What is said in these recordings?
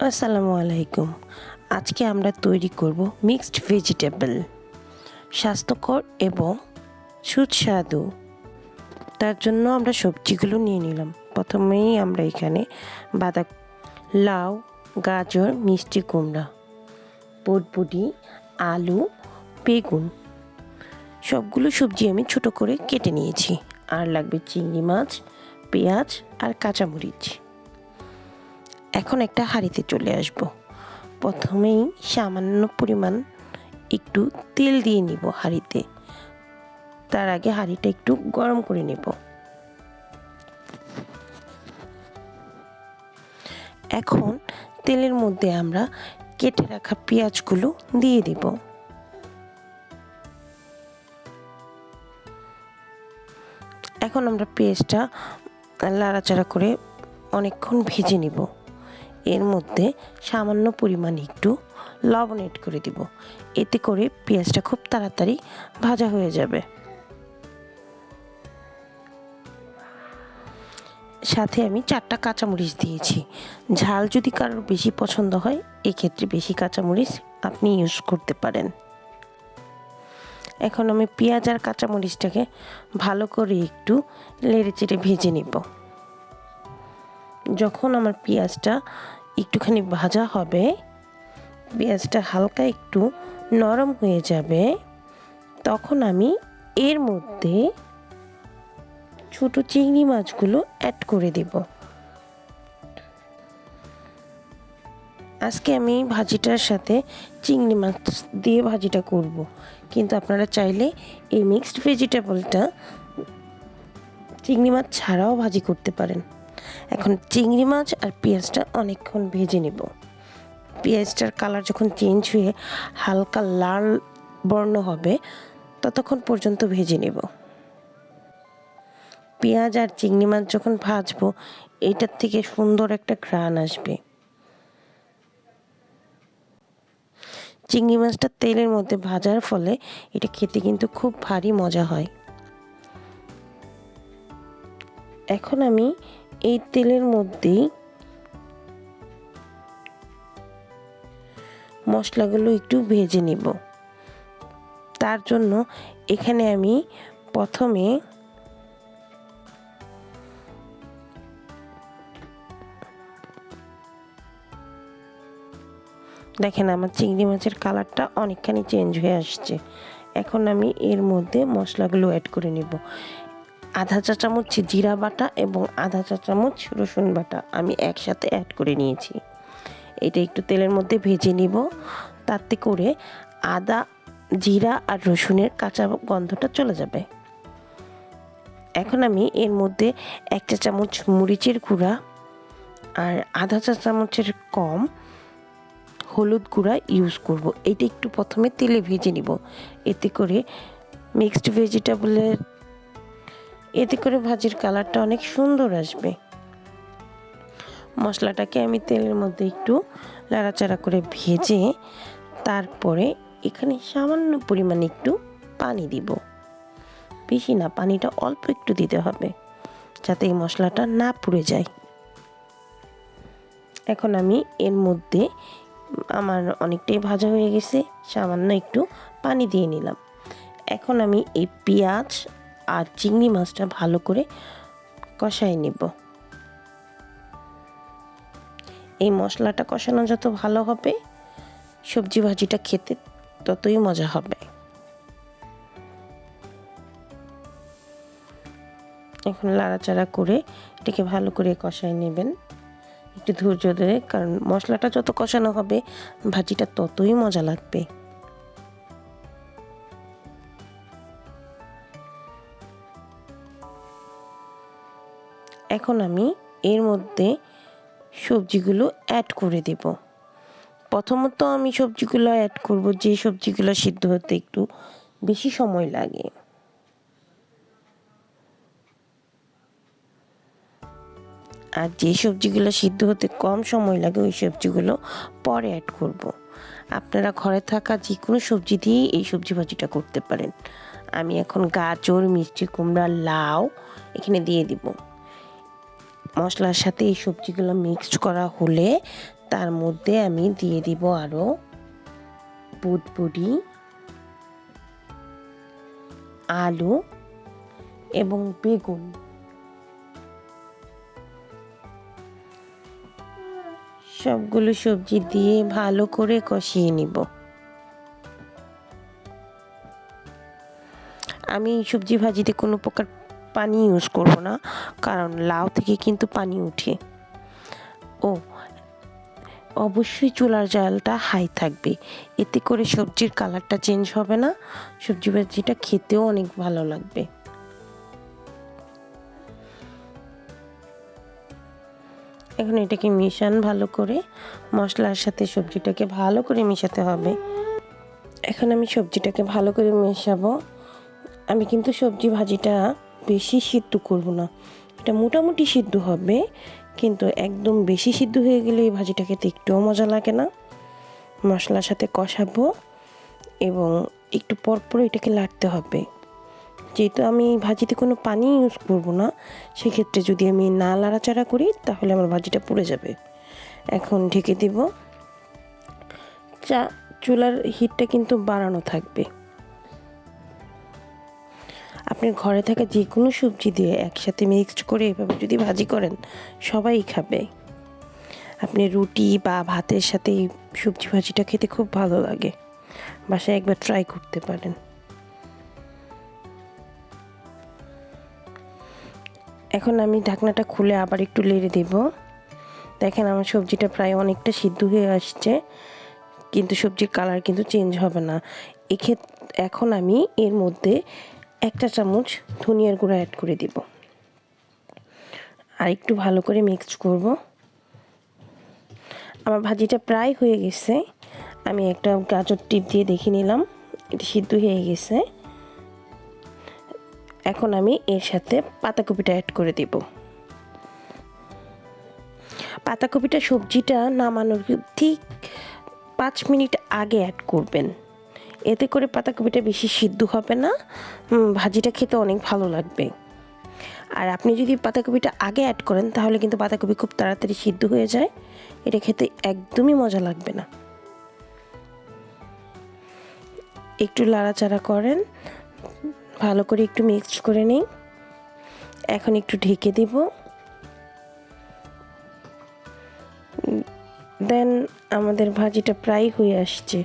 আসসালামু আলাইকুম। আজকে আমরা তৈরি করব মিক্সড ভেজিটেবল। স্বাস্থ্যকর এবং সুস্বাদু। তার জন্য আমরা সবজিগুলো নিয়ে নিলাম। প্রথমেই আমরা এখানে বাঁধা লাউ, গাজর, মিষ্টি কুমড়া, বটবুটি, আলু, বেগুন। সবগুলো সবজি আমি ছোট করে কেটে নিয়েছি। আর লাগবে চিংড়ি মাছ, পেঁয়াজ আর কাঁচামরিচ। এখন একটা হাঁড়িতে চলে আসব। প্রথমেই সামান্য পরিমাণ একটু তেল দিয়ে নিব হাঁড়িতে। তার আগে হাঁড়িটা একটু গরম করে নেব। এখন তেলের মধ্যে আমরা কেটে রাখা পেঁয়াজগুলো দিয়ে দেব। এখন আমরা পেঁয়াজটা লাড়াচাড়া করে অনেকক্ষণ ভেজে নিব। এর মধ্যে সামান্য পরিমাণ একটু লবণ এড করে দিব। এতে করে পেঁয়াজটা খুব তাড়াতাড়ি ভাজা হয়ে যাবে। সাথে আমি চারটা কাঁচামরিচ দিয়েছি। ঝাল যদি কারোর বেশি পছন্দ হয়, এক্ষেত্রে বেশি কাঁচামরিচ আপনি ইউজ করতে পারেন। এখন আমি পেঁয়াজ আর কাঁচামরিচটাকে ভালো করে একটু লেড়ে চেড়ে ভেজে নেব। যখন আমার পেঁয়াজটা একটুখানি ভাজা হবে, পেঁয়াজটা হালকা একটু নরম হয়ে যাবে, তখন আমি এর মধ্যে ছোট চিংড়ি মাছগুলো অ্যাড করে দেব। আজকে আমি ভাজিটার সাথে চিংড়ি মাছ দিয়ে ভাজিটা করব। কিন্তু আপনারা চাইলে এই মিক্সড ভেজিটেবলটা চিংড়ি মাছ ছাড়াও ভাজি করতে পারেন। এখন চিংড়ি মাছ আর পেঁয়াজটা অনেকক্ষণ ভেজে নেব। পেঁয়াজটার কালার যখন চেঞ্জ হয়ে হালকা লাল বর্ণ হবে, ততক্ষণ পর্যন্ত ভেজে নেব। পেঁয়াজ আর চিংড়ি মাছ যখন ভাজবো এইটার থেকে সুন্দর একটা ঘ্রাণ আসবে। চিংড়ি মাছটা তেলের মধ্যে ভাজার ফলে এটা খেতে কিন্তু খুব ভারী মজা হয়। এখন আমি এই তেলের মধ্যেই মশলাগুলো একটু ভেজে নিব। তার জন্য এখানে আমি প্রথমে দেখেন আমার চিংড়ি মাছের কালারটা অনেকখানি চেঞ্জ হয়ে আসছে। এখন আমি এর মধ্যে মশলাগুলো অ্যাড করে নিব। আধা চা চামচ জিরা বাটা এবং আধা চা চামচ রসুন বাটা আমি একসাথে অ্যাড করে নিয়েছি। এটা একটু তেলের মধ্যে ভেজে নিব। তাতে করে আদা, জিরা আর রসুনের কাঁচা গন্ধটা চলে যাবে। এখন আমি এর মধ্যে এক চা চামচ মরিচের গুঁড়া আর আধা চা চামচের কম হলুদ গুঁড়া ইউজ করব। এটা একটু প্রথমে তেলে ভেজে নিব। এতে করে মিক্সড ভেজিটেবলের এতে করে ভাজির কালারটা অনেক সুন্দর আসবে। মশলাটাকে আমি তেলের মধ্যে একটু লাড়াচাড়া করে ভেজে তারপরে এখানে সামান্য পরিমাণে একটু পানি দিব। বেশি না, পানিটা অল্প একটু দিতে হবে যাতে এই মশলাটা না পুড়ে যায়। এখন আমি এর মধ্যে আমার অনেকটাই ভাজা হয়ে গেছে, সামান্য একটু পানি দিয়ে নিলাম। এখন আমি এই পেঁয়াজ আর চিংড়ি মাছটা ভালো করে কষাই নেব। এই মশলাটা কষানো যত ভালো হবে, সবজি ভাজিটা খেতে ততই মজা হবে। এখন লাড়াচাড়া করে এটাকে ভালো করে কষাই নেবেন। একটু ধৈর্য ধরে, কারণ মশলাটা যত কষানো হবে, ভাজিটা ততই মজা লাগবে। এখন আমি এর মধ্যে সবজিগুলো অ্যাড করে দেব। প্রথমত আমি সবজিগুলো অ্যাড করব, যে সবজিগুলো সিদ্ধ হতে একটু বেশি সময় লাগে। আর যে সবজিগুলো সিদ্ধ হতে কম সময় লাগে, ওই সবজিগুলো পরে অ্যাড করব। আপনারা ঘরে থাকা যে কোনো সবজি দিয়েই এই সবজি ভাজিটা করতে পারেন। আমি এখন গাজর, মিষ্টি কুমড়া, লাউ এখানে দিয়ে দিব। মশলার সাথে এই সবজিগুলো মিক্সড করা হলে তার মধ্যে আমি দিয়ে দিব আরও বুটবুড়ি, আলু এবং বেগুন। সবগুলো সবজি দিয়ে ভালো করে কষিয়ে নিব। আমি সবজি ভাজিতে কোনো প্রকার পানি ইউজ করব না, কারণ লাউ থেকে কিন্তু পানি উঠে। ও, অবশ্যই চুলার জালটা হাই থাকবে। এতে করে সবজির কালারটা চেঞ্জ হবে না, সবজি ভাজিটা খেতেও অনেক ভালো লাগবে। এখন এটাকে মিশান ভালো করে, মশলার সাথে সবজিটাকে ভালো করে মিশাতে হবে। এখন আমি সবজিটাকে ভালো করে মেশাবো। আমি কিন্তু সবজি ভাজিটা বেশি সিদ্ধ করব না। এটা মোটামুটি সিদ্ধ হবে, কিন্তু একদম বেশি সিদ্ধ হয়ে গেলে এই ভাজিটা খেতে একটুও মজা লাগে না। মশলার সাথে কষাবো এবং একটু পর পর এটাকে লাড়তে হবে। যেহেতু আমি ভাজিতে কোনো পানি ইউজ করব না, সেক্ষেত্রে যদি আমি না লাড়াচাড়া করি, তাহলে আমার ভাজিটা পুড়ে যাবে। এখন ঢেকে দিব। চা, চুলার হিটটা কিন্তু বাড়ানো থাকবে। আপনি ঘরে থাকা যে কোনো সবজি দিয়ে একসাথে মিক্সড করে এভাবে যদি ভাজি করেন, সবাই খাবে। আপনি রুটি বা ভাতের সাথে এই সবজি ভাজিটা খেতে খুব ভালো লাগে। বাসায় একবার ট্রাই করতে পারেন। এখন আমি ঢাকনাটা খুলে আবার একটু লেড়ে দেব। দেখেন আমার সবজিটা প্রায় অনেকটা সিদ্ধ হয়ে আসছে, কিন্তু সবজির কালার কিন্তু চেঞ্জ হবে না। এক্ষেত্রে এখন আমি এর মধ্যে একটা চামচ ধনিয়ার গুঁড়া অ্যাড করে দিব। আর একটু ভালো করে মিক্স করব। আমার ভাজিটা প্রায় হয়ে গেছে। আমি একটা গাজর টিপ দিয়ে দেখে নিলাম। এটা সিদ্ধ হয়ে গেছে। এখন আমি এর সাথে পাতাকপিটা অ্যাড করে দেব। পাতাকপিটা সবজিটা নামানোর ঠিক পাঁচ মিনিট আগে অ্যাড করবেন। এতে করে পাতাকপিটা বেশি সিদ্ধ হবে না। ভাজিটা খেতে অনেক ভালো লাগবে। আর আপনি যদি পাতাকপিটা আগে অ্যাড করেন, তাহলে কিন্তু পাতাকপি খুব তাড়াতাড়ি সিদ্ধ হয়ে যায়। এটা খেতে একদমই মজা লাগবে না। একটু লাড়াচাড়া করেন। ভালো করে একটু মিক্সড করে নিই এখন একটু ঢেকে দিব। দেন আমাদের ভাজিটা প্রায় হয়ে আসছে।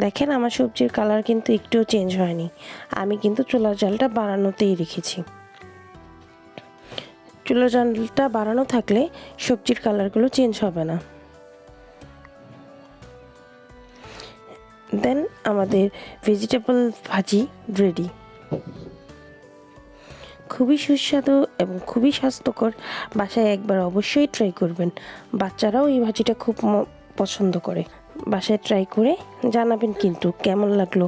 দেখেন আমার সবজির কালার কিন্তু একটুও চেঞ্জ হয়নি। আমি কিন্তু চুলার জালটা বাড়ানোতেই রেখেছি। চুলার জালটা বাড়ানো থাকলে সবজির কালারগুলো চেঞ্জ হবে না। দেন আমাদের ভেজিটেবল ভাজি রেডি খুবই সুস্বাদু এবং খুবই স্বাস্থ্যকর, বাসায় একবার অবশ্যই ট্রাই করবেন। বাচ্চারাও এই ভাজিটা খুব পছন্দ করে। বাসায় ট্রাই করে জানাবেন কিন্তু কেমন লাগল।